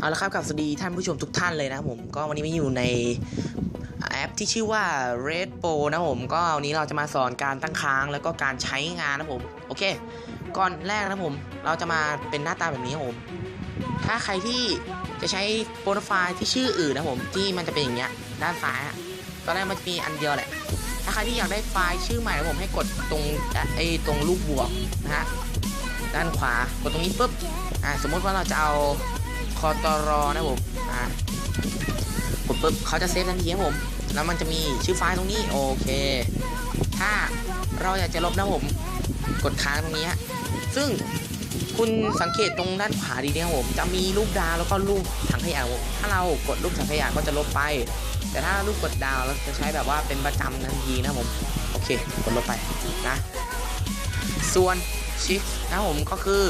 เอาละครับกับสวัสดีท่านผู้ชมทุกท่านเลยนะครับผมก็วันนี้มาอยู่ในแอปที่ชื่อว่า Red Pro นะผมก็วันนี้เราจะมาสอนการตั้งค้างแล้วก็การใช้งานนะผมโอเค ก่อนแรกนะผมเราจะมาเป็นหน้าตาแบบนี้ครับผมถ้าใครที่จะใช้โปรไฟล์ที่ชื่ออื่นนะผมที่มันจะเป็นอย่างเงี้ยด้านซ้ายอะตอนแรกมันจะมีอันเดียวแหละถ้าใครที่อยากได้ไฟล์ชื่อใหม่นะผมให้กดตรงไอ้ตรงรูปบวกนะฮะด้านขวากดตรงนี้ปุ๊บอ่าสมมติว่าเราจะเอา คอตรอนะผมอ่ากดปุ๊บเขาจะเซฟทันทีครับผม แล้วมันจะมีชื่อไฟล์ตรงนี้โอเค ถ้าเราอยากจะลบนะผมกดค้างตรงนี้ฮะซึ่งคุณสังเกตตรงด้านขวาดีนะครับผมจะมีรูปดาวแล้วก็รูปถังขยะผมถ้าเรากดรูปถังขยะก็จะลบไป แต่ถ้ารูปกดดาวเราจะใช้แบบว่าเป็นประจำทันทีนะผมโอเคกดลบไปนะ ส่วนชิฟนะผมก็คือ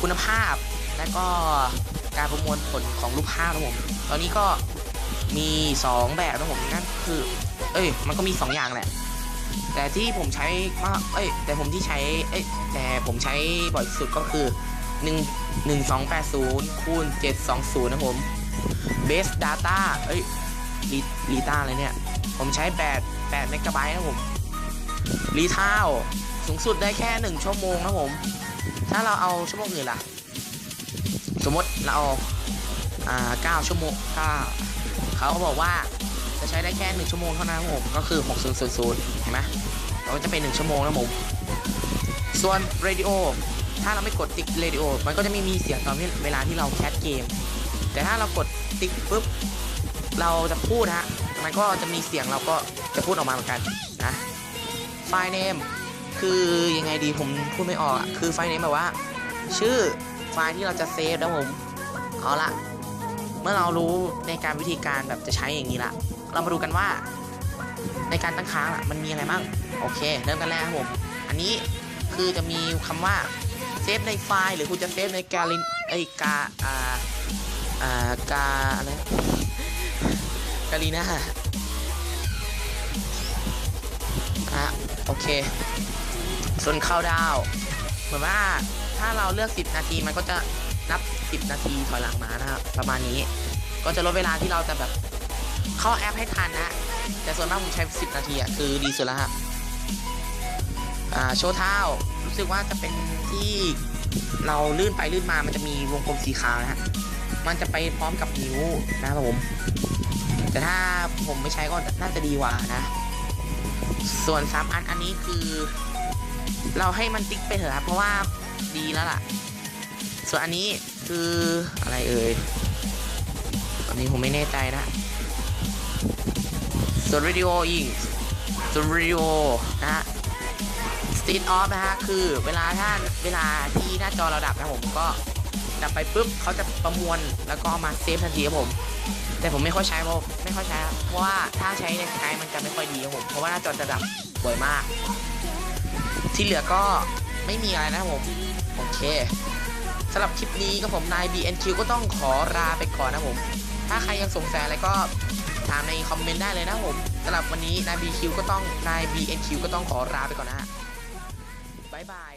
คุณภาพและก็ การประมวลผลของรูปภาพนะผม ตอนนี้ก็มี 2 แบบนะผมนั่นคือ เอ้ย มันก็มี 2 อย่างแหละ แต่ที่ผมใช้มากเอ้ย แต่ผมที่ใช้ เอ้ย แต่ผมใช้บ่อยสุดก็คือ1 1280คูณ720 นะผม base data เอ้ยรีรีตาอะไรเนี่ย ผมใช้8 8เมกะไบต์นะผมรีเท่าสูงสุดได้แค่ 1 ชั่วโมงนะผม ถ้าเราเอาชั่วโมงอื่นล่ะ สมมติเราเอาอ่าเก้าชั่วโมงถ้าเขาบอกว่าจะใช้ได้แค่หนึ่งชั่วโมงเท่านั้นผมก็คือ 6000เห็นไหมเราจะเป็นหนึ่งชั่วโมงนะผมส่วนเรดิโอถ้าเราไม่กดติ๊กเรดิโอมันก็จะไม่มีเสียงตอนที่เวลาที่เราแคสเกม แต่ถ้าเรากดติ๊กปุ๊บเราจะพูดฮะมันก็จะมีเสียงเราก็จะพูดออกมาเหมือนกันนะไฟล์เนมคือยังไงดีผมพูดไม่ออกคือไฟล์เนมแบบว่า ชื่อไฟล์ที่เราจะเซฟนะผมเอาละเมื่อเรารู้ในการวิธีการแบบจะใช้อย่างนี้ละเรามาดูกันว่า ในการตั้งค้างอะมันมีอะไรบ้างโอเค เริ่มกันแล้วครับผม อันนี้คือจะมีคำว่าเซฟในไฟล์หรือคุณจะเซฟในกาลินไอกาอ่าอ่ากาอะไรกาลีน่าอะโอเค ส่วนข้าวดาว เหมือนว่า ถ้าเราเลือก 10 นาทีมันก็จะนับ 10 นาทีถอยหลังมานะครับ ประมาณนี้ ก็จะลดเวลาที่เราจะแบบเข้าแอปให้ทันนะ แต่ส่วนมากผมใช้ 10 นาทีอะคือดีสุดแล้วครับ อ่า โชว์เท้า รู้สึกว่าจะเป็นที่เราลื่นไปลื่นมา มันจะมีวงกลมสีขาวนะฮะ มันจะไปพร้อมกับนิ้วนะครับผม แต่ถ้าผมไม่ใช้ก็น่าจะดีกว่านะ ส่วนสามอันอันนี้คือ เราให้มันติ๊กไปเถอะครับเพราะว่า ดีแล้วล่ะ ส่วนอันนี้คืออะไรเอ่ยอันนี้ผมไม่แน่ใจนะ ส่วนวิดีโออีกส่วนวิดีโอนะฮะสตี t ออฟนะฮะคือเวลาถ้าเวลาที่หน้าจอเราดับนะผมก็ดับไปปุ๊บเขาจะประมวลแล้วก็มาเซฟทันทีครับผม แต่ผมไม่ค่อยใช้เพราะไม่ค่อยใช้เพราะว่าถ้าใช้ในสกายมันจะไม่ค่อยดีครับผมเพราะว่าหน้าจอจะดับบ่อยมาก ที่เหลือก็ไม่มีอะไรนะครับผม เคสำหรับคลิปนี้ก็ผมนาย BNQ ก็ต้องขอลาไปก่อนนะผม ถ้าใครยังสงสัยอะไรก็ถามในคอมเมนต์ได้เลยนะผมสำหรับวันนี้นาย BQ ก็ต้องนาย BNQ ก็ต้องขอลาไปก่อนนะฮะบายบาย